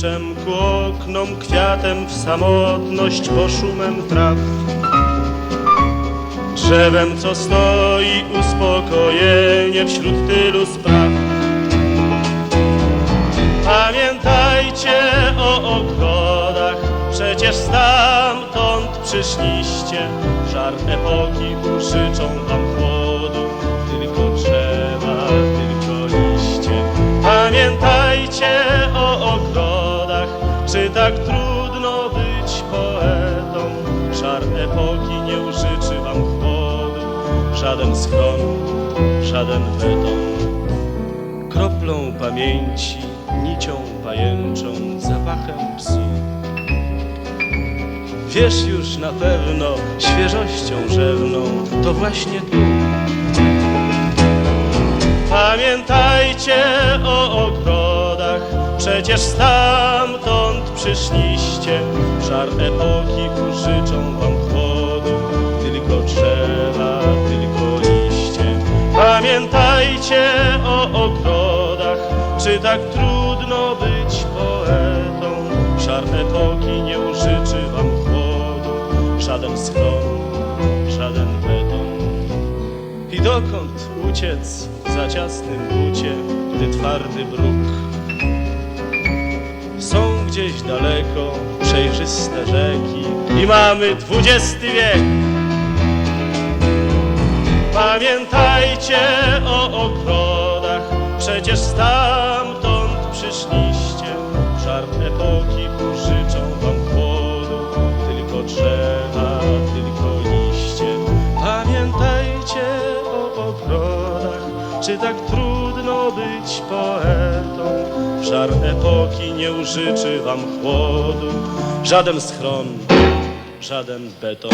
deszczem ku oknom, kwiatem w samotność, bo szumem traw. Drzewem, co stoi uspokojenie wśród tylu spraw. Pamiętajcie o ogrodach, przecież stamtąd przyszliście. Żar epoki użyczą wam chłodu, Żar epoki nie użyczy wam chłodu, żaden schron, żaden beton kroplą pamięci, nicią pajęczą, zapachem psu. Wiesz już na pewno, świeżością rzewną, to właśnie tu. Pamiętajcie o ogrodach, przecież stamtąd przyszliście. Żar epoki użyczą czy tak trudno być poetą. Żar epoki nie użyczy wam chłodu, żaden schron, żaden beton. I dokąd uciec za ciasnym bucie, gdy twardy bruk? Są gdzieś daleko przejrzyste rzeki i mamy dwudziesty wiek. Pamiętajcie o ogrodach, przecież stamtąd czy tak trudno być poetą. Żar epoki nie użyczy wam chłodu, żaden schron, żaden beton.